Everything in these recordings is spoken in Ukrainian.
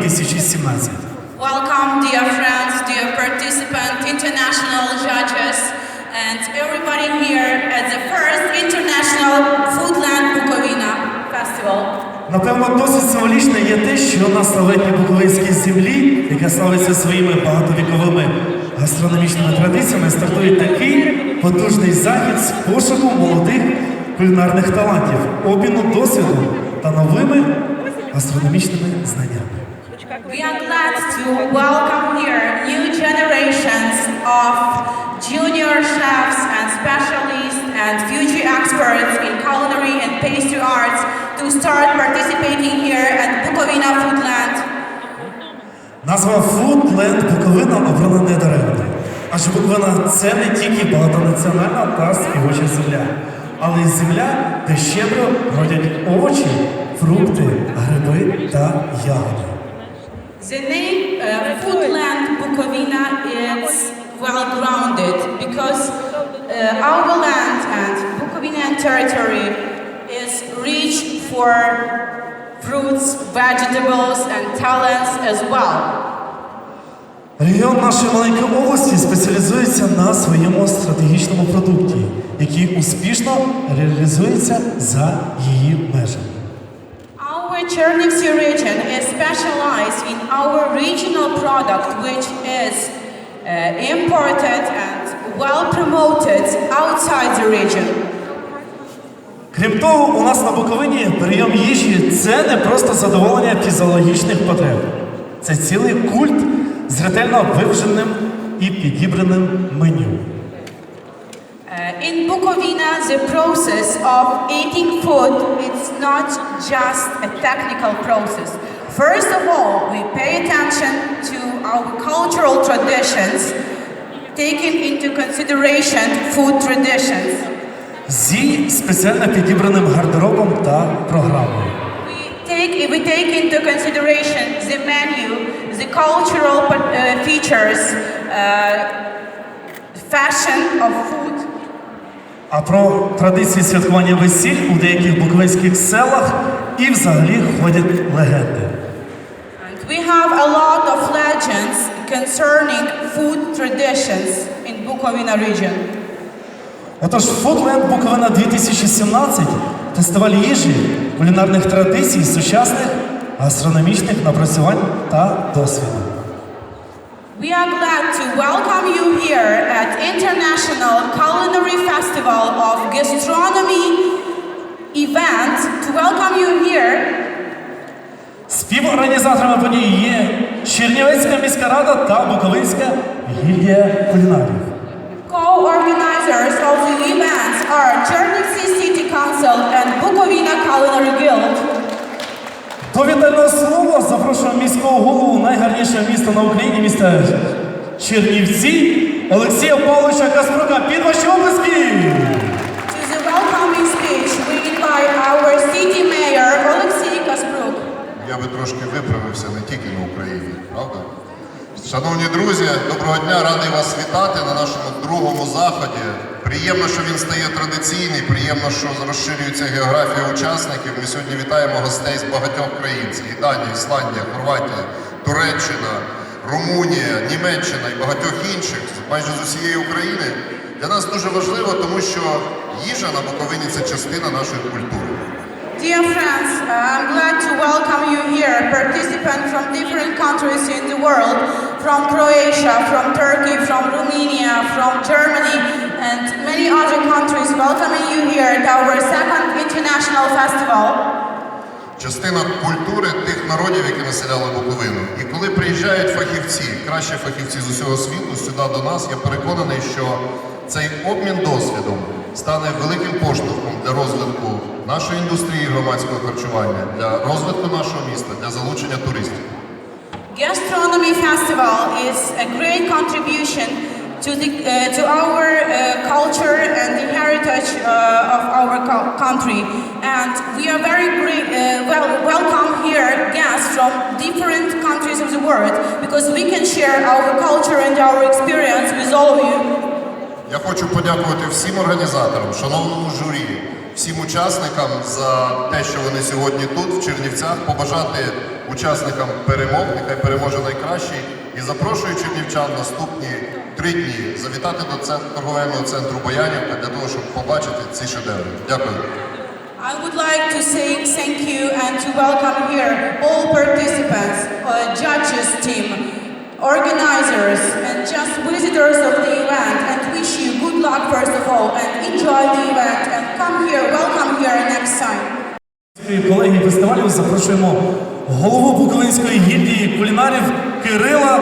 2017. Welcome, dear friends, dear participants, international judges, and everybody here at the first International Foodland Bukovina Festival. Напевно, досить символічне є те, що на славетній буковинській землі, яка славиться своїми багатовіковими гастрономічними традиціями, стартує такий потужний захід з пошуку молодих кулінарних талантів, обміну досвідом та новими гастрономічними знаннями. We are glad to welcome here new generations of junior chefs and specialists and future experts in culinary and pastry arts to start participating here at Bukovina Foodland. Назва Foodland Буковина обрана недаремно. Адже Буковина це не тільки багатонаціональна та співоча земля, але й земля, де щедро родять овочі, фрукти, гриби та ягоди. The name uh, Foodland Bukovina is well grounded because uh, our land and Bukovinian territory is rich for fruits, vegetables, and talents as well. Регіон нашої маленької області спеціалізується на своєму стратегічному продукті, який успішно реалізується за її межами. Our Chernivtsi region is specialized in our regional product, which is uh, imported and well promoted outside the region. Крім того, у нас на Буковині прийом їжі це не просто задоволення фізіологічних потреб. Це цілий культ з ретельно виваженим і підібраним меню. Uh, in Bukovina, the process of eating food is not just a technical process. First of all, we pay attention to our cultural traditions, taking into consideration food traditions. Зі спеціально підібраним гардеробом та програмою. We take, we take into consideration the menu, the cultural uh, features, uh, fashion of food. А про традиції святкування весіль у деяких буковинських селах і взагалі ходять легенди. And we have a lot of legends concerning food traditions in Bukovina region. Отож, Foodland Буковина 2017 фестиваль їжі, кулінарних традицій, сучасних гастрономічних напрацювань та досвіду. We are glad to welcome you here at International Culinary Festival of Gastronomy event. To welcome you here, Співорганізаторами події є Чернівецька міська рада та Буковинська гільдія кулінарів. co-organizers of the events are Chernivtsi City Council and Bukovina Culinary Guild. До вітального слова запрошуємо міського голову найгарнішого міста на Україні, міста Чернівці, Олексія Павловича Каспрука. Під ваші обласки! To the welcoming speech, we invite our city mayor Oleksiy Kaspruk. Я би трошки виправився не тільки на Україні, правда? Шановні друзі, доброго дня, радий вас вітати на нашому другому заході. Приємно, що він стає традиційний, приємно, що розширюється географія учасників. Ми сьогодні вітаємо гостей з багатьох країн. Це Данія, Ісландія, Хорватія, Туреччина, Румунія, Німеччина і багатьох інших, майже з усієї України. Для нас дуже важливо, тому що їжа на Буковині це частина нашої культури. Dear friends, uh, I'm glad to welcome you here, participants from different countries in the world, from Croatia, from Turkey, from Romania, from Germany, and many other countries welcoming you here at our second international festival. частина культури тих народів, які населяли Буковину. І коли приїжджають фахівці, кращі фахівці з усього світу сюди до нас, я переконаний, що цей обмін досвідом стане великим поштовхом для розвитку нашої індустрії громадського харчування, для розвитку нашого міста, для залучення туристів. Gastronomy Festival is a great contribution to, the, uh, to our uh, culture and the heritage uh, of our co- country. And we are very great, uh, well, welcome here guests from different countries of the world because we can share our culture and our experience with all of you. Я хочу подякувати всім організаторам, шановному журі, всім учасникам за те, що вони сьогодні тут, в Чернівцях, побажати учасникам перемог, нехай переможе найкращий, і запрошую чернівчан наступні три дні завітати до торговельного центру Боянівка для того, щоб побачити ці шедеври. Дякую. I would like to say thank you and to welcome here all participants, uh, judges team, organizers, and just visitors of the event luck first of all and enjoy the event and come here, welcome here next time. Колеги фестивалю запрошуємо голову Буковинської гільдії кулінарів Кирила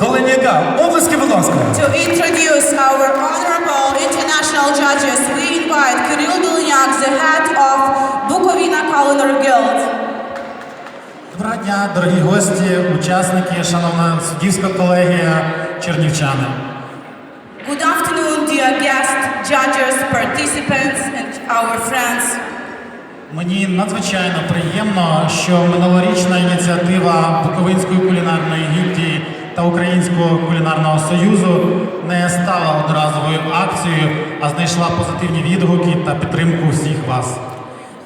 Доленяка. Облески, будь ласка. To introduce our honorable international judges, we invite Kirill Dolynyak, the head of Bukovina Culinary Guild. Доброго дня, дорогі гості, учасники, шановна суддівська колегія, чернівчани. Good afternoon, dear guests, judges, participants, and our friends. Мені надзвичайно приємно, що минулорічна ініціатива Буковинської кулінарної гільдії та Українського кулінарного союзу не стала одноразовою акцією, а знайшла позитивні відгуки та підтримку всіх вас.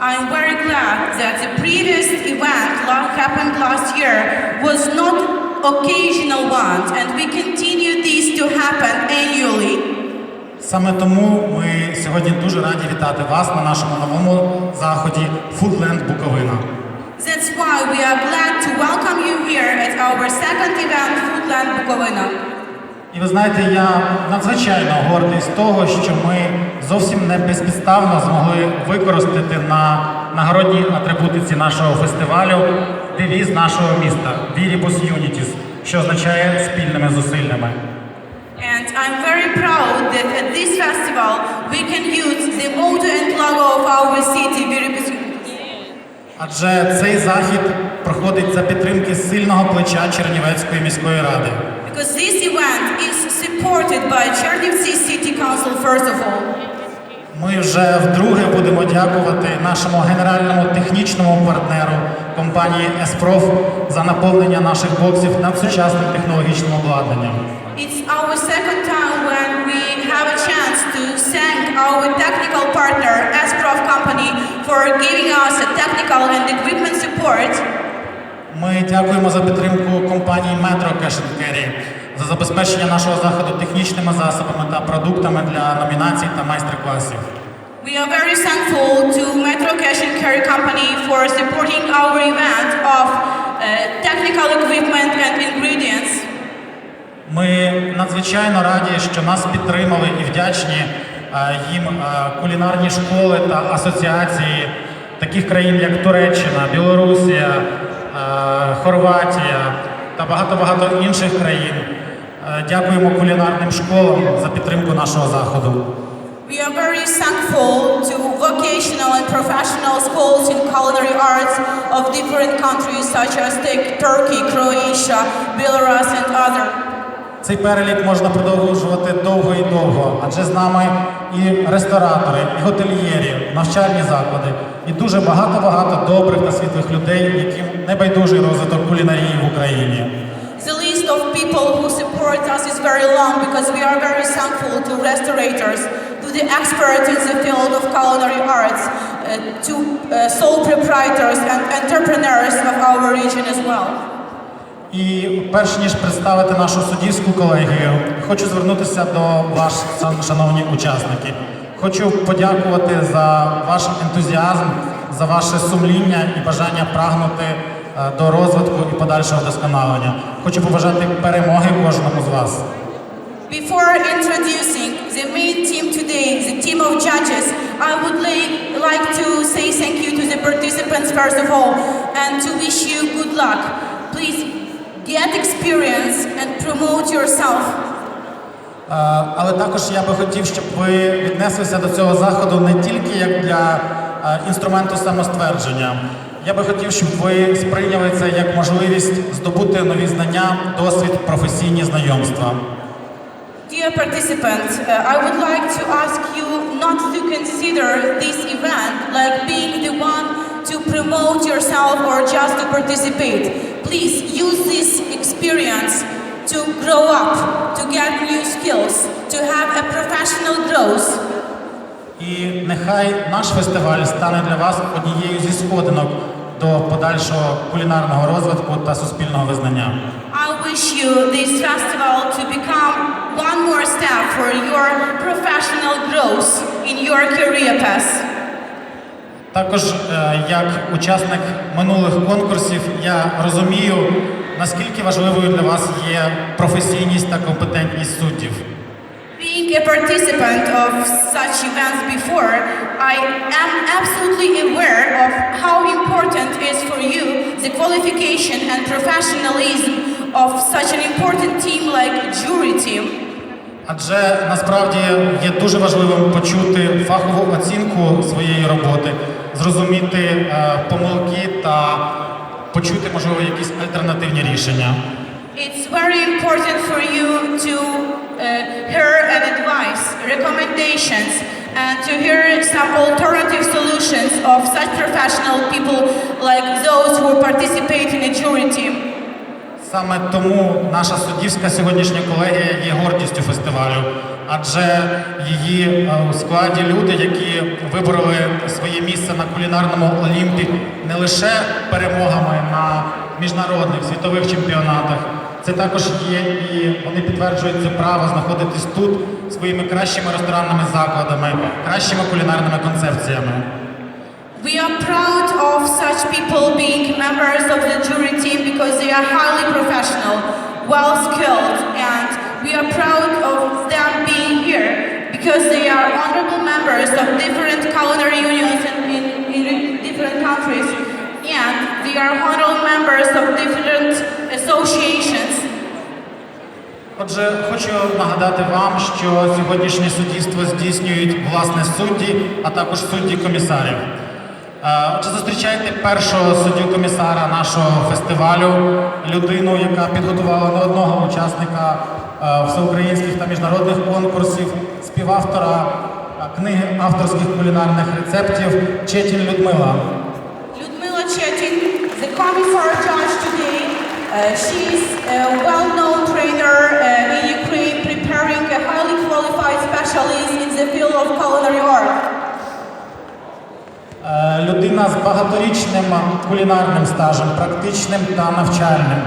I'm very glad that the previous event happened last year was not occasional one, and we continue this to happen annually. Саме тому ми сьогодні дуже раді вітати вас на нашому новому заході Foodland Буковина. That's why we are glad to welcome you here at our second event, Foodland Bukovina. І ви знаєте, я надзвичайно гордий з того, що ми зовсім не безпідставно змогли використати на нагородній атрибутиці нашого фестивалю девіз нашого міста Viribus Unitis, що означає спільними зусиллями. And I'm very proud that at this festival we can use the motto and logo of our city, Viribus Адже цей захід проходить за підтримки сильного плеча Чернівецької міської ради. Because this event is supported by Chernivtsi City Council first of all. Ми вже вдруге будемо дякувати нашому генеральному технічному партнеру компанії Еспроф за наповнення наших боксів надсучасним технологічним обладнанням. It's our second time when we have a chance to thank our technical partner, Asprof Company, for giving us a technical and equipment support. Ми дякуємо за підтримку компанії Metro Cash Carry за забезпечення нашого заходу технічними засобами та продуктами для номінацій та майстер-класів. We are very thankful to Metro Cash and Carry Company for supporting our event of uh, technical equipment and ingredients. Ми надзвичайно раді, що нас підтримали і вдячні е, їм е, кулінарні школи та асоціації таких країн, як Туреччина, Білорусія, е, Хорватія та багато-багато інших країн. Е, Дякуємо кулінарним школам за підтримку нашого заходу. We are very thankful to vocational and professional schools in culinary arts of different countries such as Turkey, Croatia, Belarus, and other. Цей перелік можна продовжувати довго і довго, адже з нами і ресторатори, і готельєрі, навчальні заклади, і дуже багато-багато добрих та світлих людей, яким не байдужий розвиток кулінарії в Україні. List of people who support us is very long because we are very thankful to restaurators, to the experts in the field of culinary arts, uh, to uh, sole proprietors and entrepreneurs of our region as well. І перш ніж представити нашу суддівську колегію, хочу звернутися до вас, шановні учасники. Хочу подякувати за ваш ентузіазм, за ваше сумління і бажання прагнути е, до розвитку і подальшого вдосконалення. Хочу побажати перемоги кожному з вас. Before introducing the main team today, the team of judges, I would like, to say thank you to the participants first of all and to wish you good luck. Please get experience and promote yourself. Е, Але також я би хотів, щоб ви віднеслися до цього заходу не тільки як для е, інструменту самоствердження. Я би хотів, щоб ви сприйняли це як можливість здобути нові знання, досвід, професійні знайомства. Dear participants, uh, I would like to ask you not to consider this event like being the one to promote yourself or just to participate. Please use this experience to grow up, to get new skills, to have a professional growth. І нехай наш фестиваль стане для вас однією зі сходинок до подальшого кулінарного розвитку та суспільного визнання. I wish you this festival to become one more step for your professional growth in your career path. Також е, як учасник минулих конкурсів я розумію, наскільки важливою для вас є професійність та компетентність суддів. Being a participant of such events before, I am absolutely aware of how important is for you the qualification and professionalism of such an important team like jury team. Адже насправді є дуже важливим почути фахову оцінку своєї роботи, зрозуміти е, помилки та почути, можливо, якісь альтернативні рішення. It's very important for you to uh, hear an advice, recommendations, and to hear some alternative solutions of such professional people like those who participate in a jury team. Саме тому наша суддівська сьогоднішня колегія є гордістю фестивалю, адже її е, у складі люди, які вибороли своє місце на кулінарному олімпі не лише перемогами на міжнародних світових чемпіонатах. Це також є і вони підтверджують це право знаходитись тут своїми кращими ресторанними закладами, кращими кулінарними концепціями. We are proud of such people being members of the jury team because they are highly professional, well skilled, and we are proud of them being here because they are honorable members of different culinary unions in, in, in different countries, and they are honorable members of different associations. Отже, хочу нагадати вам, що сьогоднішнє суддівство здійснюють власне судді, а також судді комісарів. Е, Отже, зустрічайте першого суддю комісара нашого фестивалю, людину, яка підготувала не одного учасника е, всеукраїнських та міжнародних конкурсів, співавтора е, книги авторських кулінарних рецептів Четін Людмила. Людмила Chetin, the commissar judge she is a well-known trainer uh, in Ukraine, preparing a highly qualified specialist in the field of culinary art. Е, Людина з багаторічним кулінарним стажем, практичним та навчальним,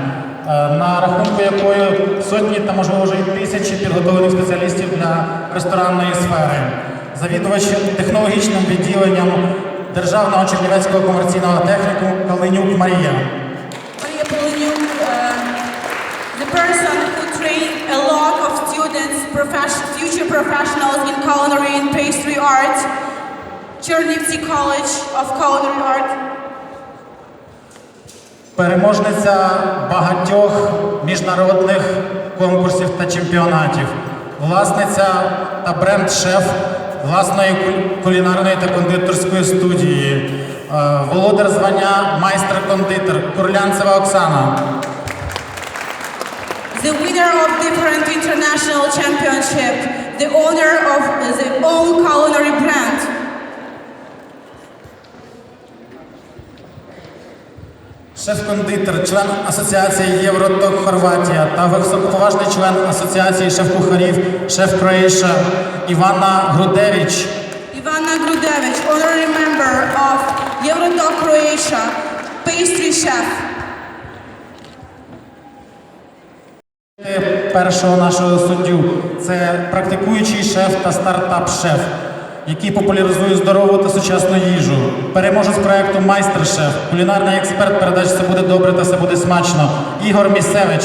е, на рахунку якої сотні та можливо вже й тисячі підготовлених спеціалістів для ресторанної сфери, завідувач технологічним відділенням Державного Чернівецького комерційного техніку Калинюк Марія. Students, profession, future professionals in culinary and pastry art, Chernivtsi College of Culinary Art. переможниця багатьох міжнародних конкурсів та чемпіонатів, власниця та бренд-шеф власної кулінарної та кондитерської студії, е, володар звання майстер-кондитер Курлянцева Оксана. The winner of different international championship, the owner of the own culinary brand. Шеф-кондитер, член Асоціації Євроток Хорватія та високоповажний член Асоціації шеф-кухарів Шеф Кроїша Івана Грудевич. Ivana Grudevich, honorary member of Eurodoc Croatia, pastry chef. Першого нашого суддю. Це практикуючий шеф та стартап-шеф, який популяризує здорову та сучасну їжу. Переможець проекту Майстер-шеф, кулінарний експерт передач все буде добре та все буде смачно. Ігор Місевич.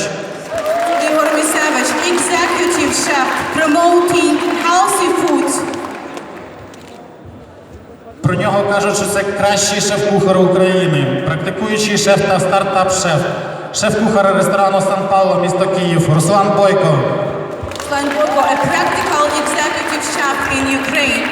Igor Misevich, executive chef, promoting healthy food. Про нього кажуть, що це кращий шеф-кухар України, практикуючий шеф та стартап-шеф, шеф-кухар ресторану Сан Пауло, місто Київ, Руслан Бойко. Sven Bogo, a practical executive chef in Ukraine.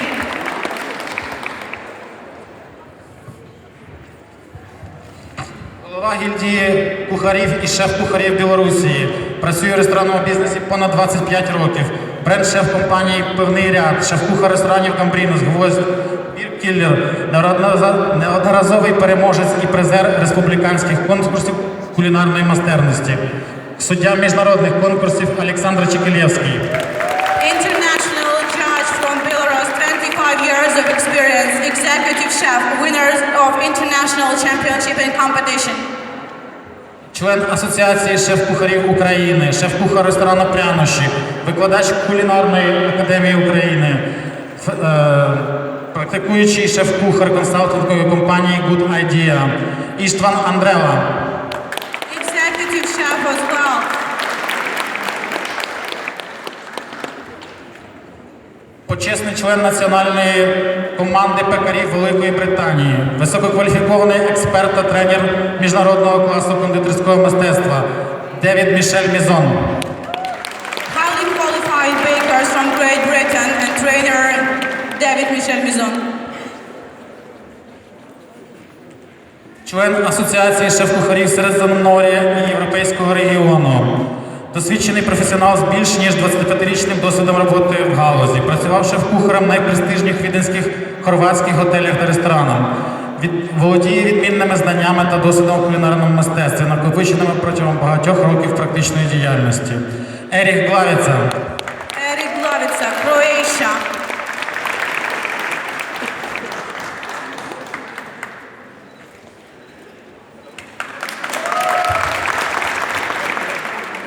Голова гільдії кухарів і шеф-кухарів Білорусі. Працює в ресторанному бізнесі понад 25 років. Бренд-шеф компанії Певний ряд, шеф-кухар ресторанів Гамбрінус, гвоздь Бір Кіллер, неодноразовий переможець і призер республіканських конкурсів кулінарної майстерності. Суддя міжнародних конкурсів Олександр Чекілєвський. International judge from Belarus, 25 years of experience, executive chef, winners of international championship and competition. Член Асоціації шеф-кухарів України, шеф-кухар ресторану Прянощі, викладач кулінарної академії України, е, практикуючий шеф-кухар консалтингової компанії Good Idea, Іштван Андрева, Executive chef as well. Почесний член національної команди пекарів Великої Британії, висококваліфікований експерт та тренер міжнародного класу кондитерського мистецтва Девід Мішель Мізон. Highly qualified bakers from Great Britain and trainer David Michel Mizon. Член Асоціації шеф-кухарів Середземномор'я і Європейського регіону. Досвідчений професіонал з більш ніж 25-річним досвідом роботи в галузі. Працював шеф-кухарем найпрестижніх віденських хорватських готелях та ресторанах. Від... Володіє відмінними знаннями та досвідом у кулінарному мистецтві, накопиченими протягом багатьох років практичної діяльності. Еріх Главіца.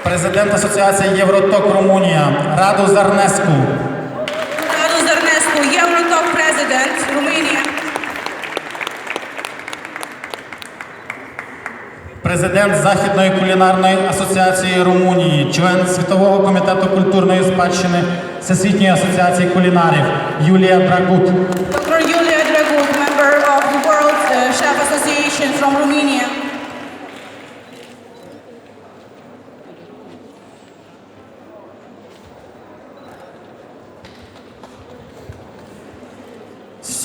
Президент Асоціації Євроток Румунія Раду Зарнеску. Radu Zarnescu, Eurotalk President, Romania. Президент Західної кулінарної асоціації Румунії, член Світового комітету культурної спадщини Всесвітньої асоціації кулінарів Юлія Драгут, Dr. Yulia Dragut, member of the World Chef Association from Romania.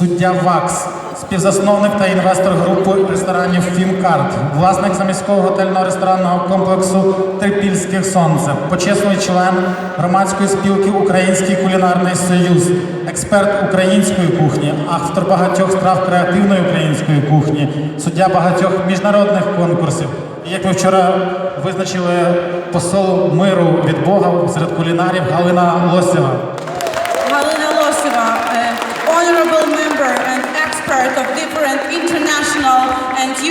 Суддя ВАКС, співзасновник та інвестор групи ресторанів Фімкарт, власник заміського готельного ресторанного комплексу Трипільських Сонце, почесний член громадської спілки Український кулінарний союз, експерт української кухні, автор багатьох страв креативної української кухні, суддя багатьох міжнародних конкурсів. І як ми вчора визначили посол миру від Бога серед кулінарів Галина Лосєва.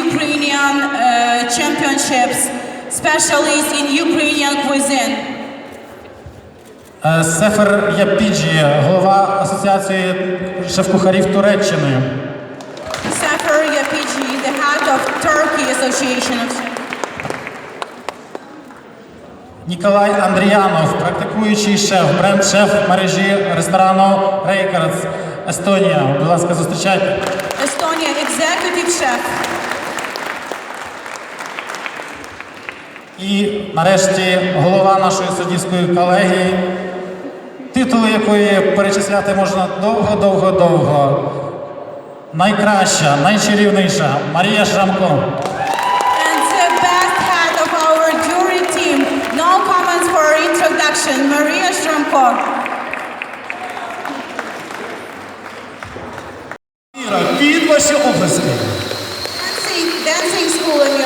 Ukrainian uh, championships, specialist in Ukrainian cuisine. Е, Сефер Япіджі, голова Асоціації шеф-кухарів Туреччини. Sefer Yapiji, the head of Turkey Association of Ніколай Андріянов, практикуючий шеф, бренд-шеф мережі ресторану Рейкардс, Естонія. Будь ласка, зустрічайте. Estonia executive chef. І нарешті голова нашої суддівської колегії, титули якої перечисляти можна довго-довго-довго. Найкраща, найчарівніша Марія Шрамко. Shramko. Іра, під ваші обласки. Dancing, dancing school in